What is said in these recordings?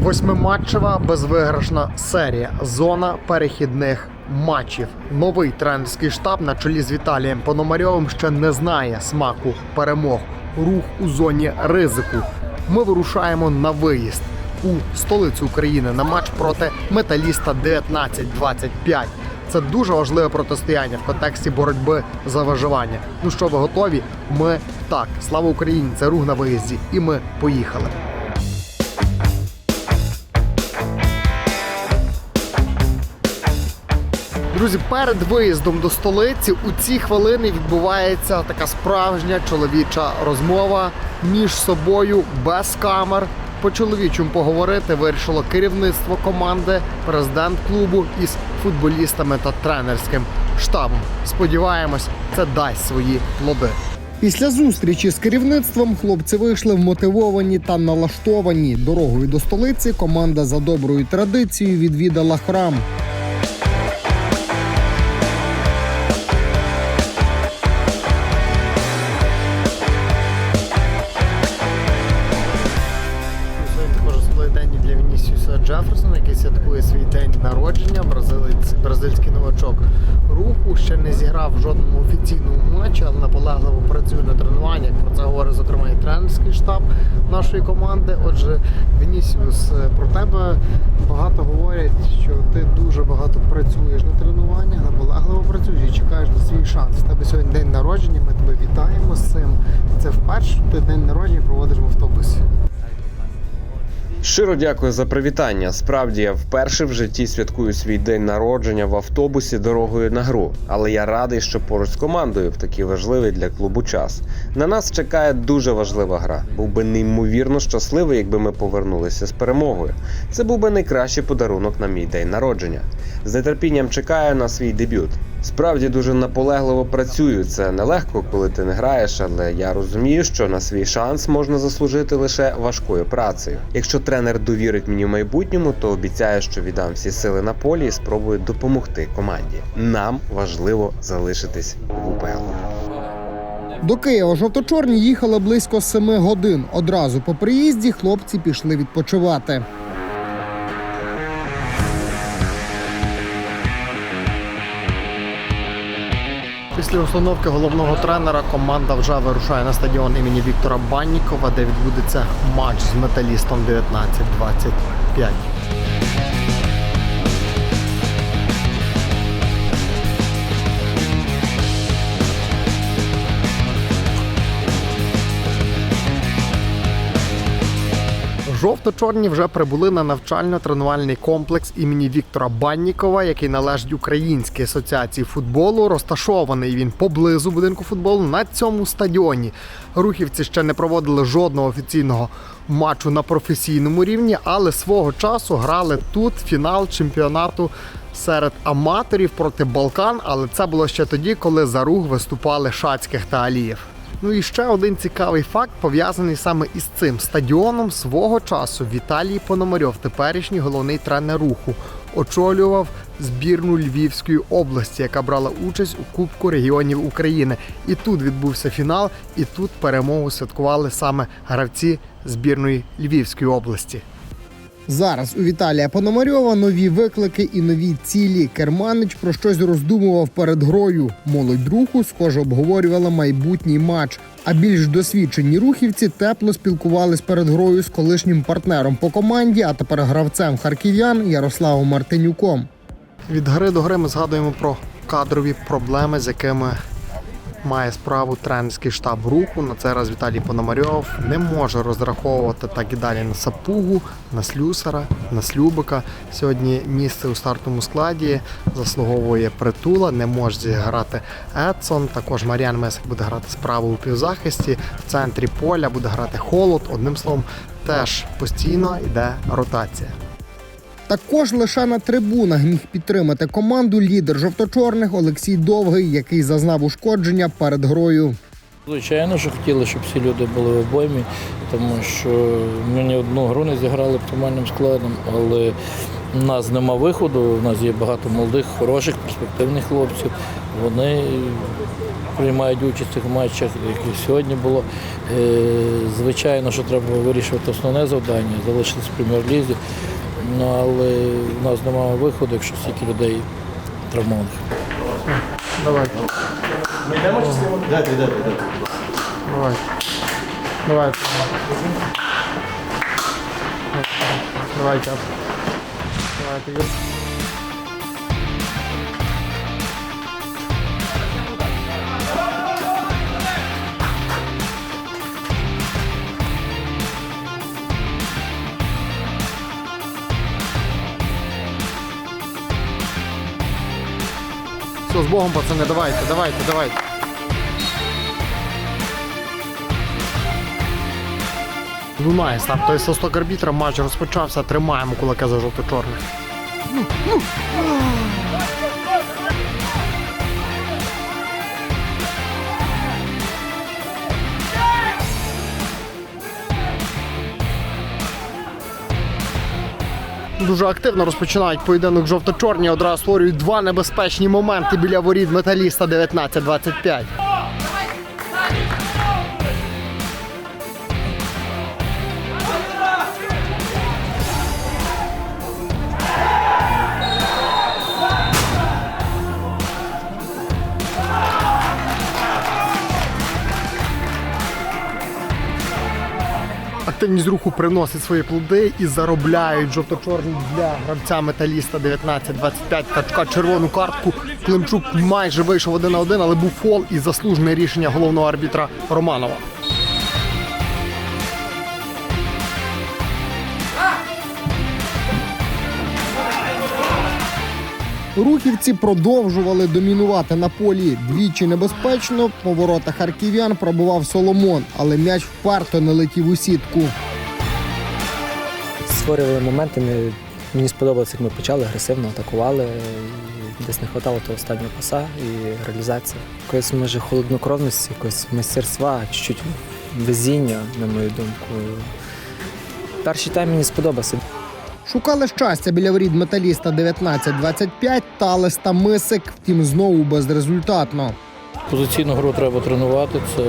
Восьмиматчева безвиграшна серія. Зона перехідних матчів. Новий тренерський штаб на чолі з Віталієм Пономарьовим ще не знає смаку перемог. Рух у зоні ризику. Ми вирушаємо на виїзд у столицю України на матч проти металіста 19-25. Це дуже важливе протистояння в контексті боротьби за виживання. Ну що, ви готові? Ми так. Слава Україні! Це рух на виїзді, і ми поїхали. Друзі, перед виїздом до столиці у ці хвилини відбувається така справжня чоловіча розмова між собою без камер. По чоловічому поговорити вирішило керівництво команди, президент клубу із футболістами та тренерським штабом. Сподіваємось, це дасть свої плоди. Після зустрічі з керівництвом хлопці вийшли вмотивовані та налаштовані. Дорогою до столиці команда за доброю традицією відвідала храм. Бразильський руху ще не зіграв в жодному офіційному матчі, але наполегливо працює на тренуваннях. Про це говорить зокрема і тренерський штаб нашої команди. Отже, Вінісіус, е, про тебе багато говорять, що ти дуже багато працюєш на тренуваннях, наполегливо працюєш і чекаєш на свій шанс. У тебе сьогодні день народження. Ми тебе вітаємо з цим. Це вперше ти день народження проводиш в автобусі. Щиро дякую за привітання. Справді я вперше в житті святкую свій день народження в автобусі дорогою на гру. Але я радий, що поруч з командою в такий важливий для клубу час. На нас чекає дуже важлива гра. Був би неймовірно щасливий, якби ми повернулися з перемогою. Це був би найкращий подарунок на мій день народження. З нетерпінням чекаю на свій дебют. Справді дуже наполегливо працюю. Це нелегко, коли ти не граєш, але я розумію, що на свій шанс можна заслужити лише важкою працею. Якщо тренер довірить мені в майбутньому, то обіцяю, що віддам всі сили на полі і спробую допомогти команді. Нам важливо залишитись в УПЛ. До Києва жовто-чорні їхали близько семи годин. Одразу по приїзді хлопці пішли відпочивати. Після установки головного тренера команда вже вирушає на стадіон імені Віктора Баннікова, де відбудеться матч з металістом 19-25. Жовто-чорні вже прибули на навчально-тренувальний комплекс імені Віктора Баннікова, який належить Українській асоціації футболу. Розташований він поблизу будинку футболу на цьому стадіоні. Рухівці ще не проводили жодного офіційного матчу на професійному рівні, але свого часу грали тут фінал чемпіонату серед аматорів проти Балкан. Але це було ще тоді, коли за рух виступали Шацьких та Алієв. Ну і ще один цікавий факт пов'язаний саме із цим стадіоном свого часу Віталій Пономарьов, теперішній головний тренер руху, очолював збірну Львівської області, яка брала участь у Кубку регіонів України. І тут відбувся фінал, і тут перемогу святкували саме гравці збірної Львівської області. Зараз у Віталія Пономарьова нові виклики і нові цілі. Керманич про щось роздумував перед грою. Молодь руху, схоже, обговорювала майбутній матч. А більш досвідчені рухівці тепло спілкувались перед грою з колишнім партнером по команді, а тепер гравцем харків'ян Ярославом Мартинюком. Від гри до гри ми згадуємо про кадрові проблеми, з якими має справу тренерський штаб руху. На цей раз Віталій Пономарьов не може розраховувати так і далі на Сапугу, на Слюсара, на Слюбика. Сьогодні місце у стартовому складі заслуговує притула, не може зіграти Едсон. Також Маріан Месик буде грати справа у півзахисті. В центрі поля буде грати холод. Одним словом, теж постійно йде ротація. Також лише на трибунах міг підтримати команду лідер жовто-чорних Олексій Довгий, який зазнав ушкодження перед грою. Звичайно, що хотіли, щоб всі люди були в обоймі, тому що ми ні одну гру не зіграли оптимальним складом, але в нас нема виходу, у нас є багато молодих, хороших, перспективних хлопців. Вони приймають участь у цих матчах, як і сьогодні було. Е, Звичайно, що треба вирішувати основне завдання, залишитись в прем'єр-лізі. Ну, але в нас немає виходу, якщо стільки людей травмованих. Давай. Дайте, дайте, дайте. Давай. Давай. Давайте. Кап. Все, з Богом, пацани, давайте, давайте, давайте. Лунає Той состок арбітра, матч розпочався, тримаємо кулаки за жовто-чорних. Дуже активно розпочинають поєдинок жовто-чорні. Одразу створюють два небезпечні моменти біля воріт металіста 19-25. Активність руху приносить свої плоди і заробляють жовто-чорні для гравця металіста 19-25 качка червону картку. Климчук майже вийшов один на один, але був фол і заслужене рішення головного арбітра Романова. Рухівці продовжували домінувати на полі. Двічі небезпечно. По воротах харків'ян пробував Соломон, але м'яч вперто не летів у сітку. створювали моменти. Мені сподобалося, як ми почали агресивно атакували. Десь не вистачало того останнього паса і реалізації. Якоїсь може холоднокровності, якогось майстерства, чуть-чуть везіння, на мою думку. Перший тайм мені сподобався. Шукали щастя біля воріт металіста 19-25, Талес та Мисик, втім знову безрезультатно. Позиційну гру треба тренувати, це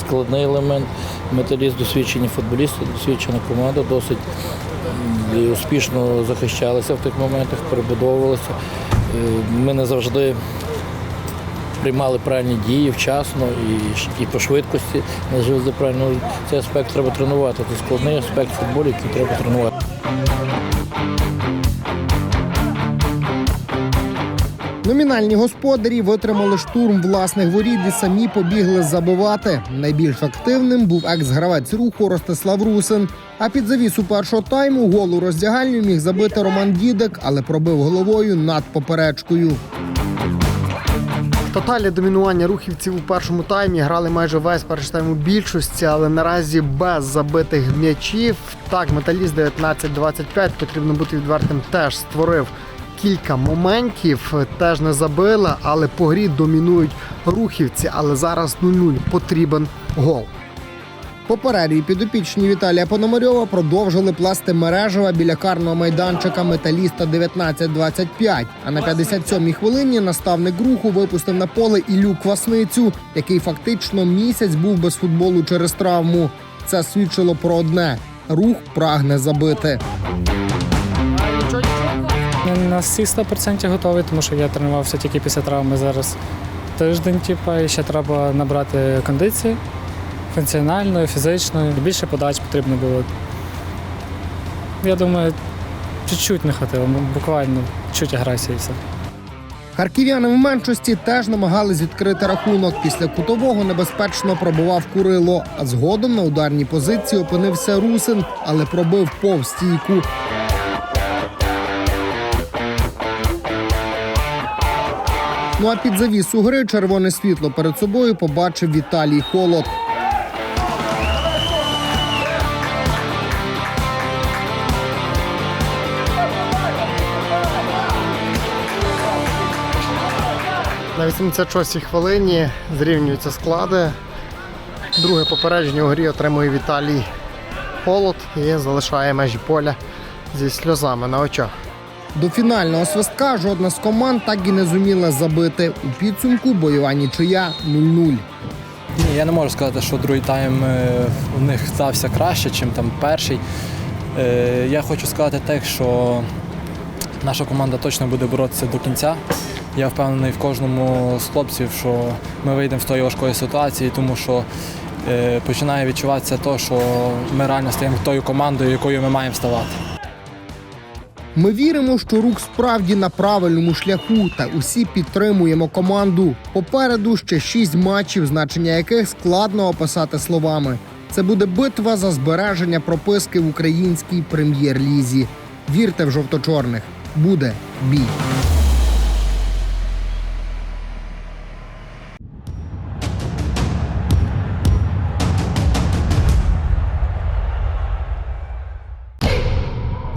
складний елемент. Металіст досвідчені футболісти, досвідчена команда, досить успішно захищалися в тих моментах, перебудовувалися. Е, Ми не завжди приймали правильні дії вчасно і, і по швидкості не завжди правильно. Цей аспект треба тренувати. Це складний аспект футболу, який треба тренувати. Номінальні господарі витримали штурм власних воріт і самі побігли забивати. Найбільш активним був екс-гравець руху Ростислав Русин. А під завісу першого тайму гол у роздягальню міг забити Роман Дідик, але пробив головою над поперечкою. Тоталі домінування рухівців у першому таймі грали майже весь перший тайм у більшості, але наразі без забитих м'ячів. Так, металіст 19-25, потрібно бути відвертим, теж створив кілька моментів, теж не забили, але по грі домінують рухівці. Але зараз 0-0 потрібен гол. По перерві підопічні Віталія Пономарьова продовжили пласти мережева біля карного майданчика металіста 19-25. А на 57-й хвилині наставник руху випустив на поле Ілю Квасницю, який фактично місяць був без футболу через травму. Це свідчило про одне: рух прагне забити. На всі 100% готовий, тому що я тренувався тільки після травми зараз тиждень, типу, і ще треба набрати кондиції функціональної, фізичної. Більше подач потрібно було. Я думаю, чуть-чуть не хватило, буквально чуть агресії все. Харків'яни в меншості теж намагались відкрити рахунок. Після кутового небезпечно пробував Курило, а згодом на ударній позиції опинився Русин, але пробив повз стійку. Ну а під завісу гри червоне світло перед собою побачив Віталій Холод. На 86-й хвилині зрівнюються склади. Друге попередження у грі отримує Віталій Холод і залишає межі поля зі сльозами на очах. До фінального свистка жодна з команд так і не зуміла забити. У підсумку бойова нічия 0-0. Ні, я не можу сказати, що другий тайм е, у них стався краще, ніж там перший. Е, Я хочу сказати те, що наша команда точно буде боротися до кінця. Я впевнений в кожному з хлопців, що ми вийдемо з тої важкої ситуації, тому що е, починає відчуватися те, що ми реально стаємо тою командою, якою ми маємо ставати. Ми віримо, що рук справді на правильному шляху, та усі підтримуємо команду. Попереду ще шість матчів, значення яких складно описати словами. Це буде битва за збереження прописки в українській прем'єр-лізі. Вірте в жовто-чорних. Буде бій.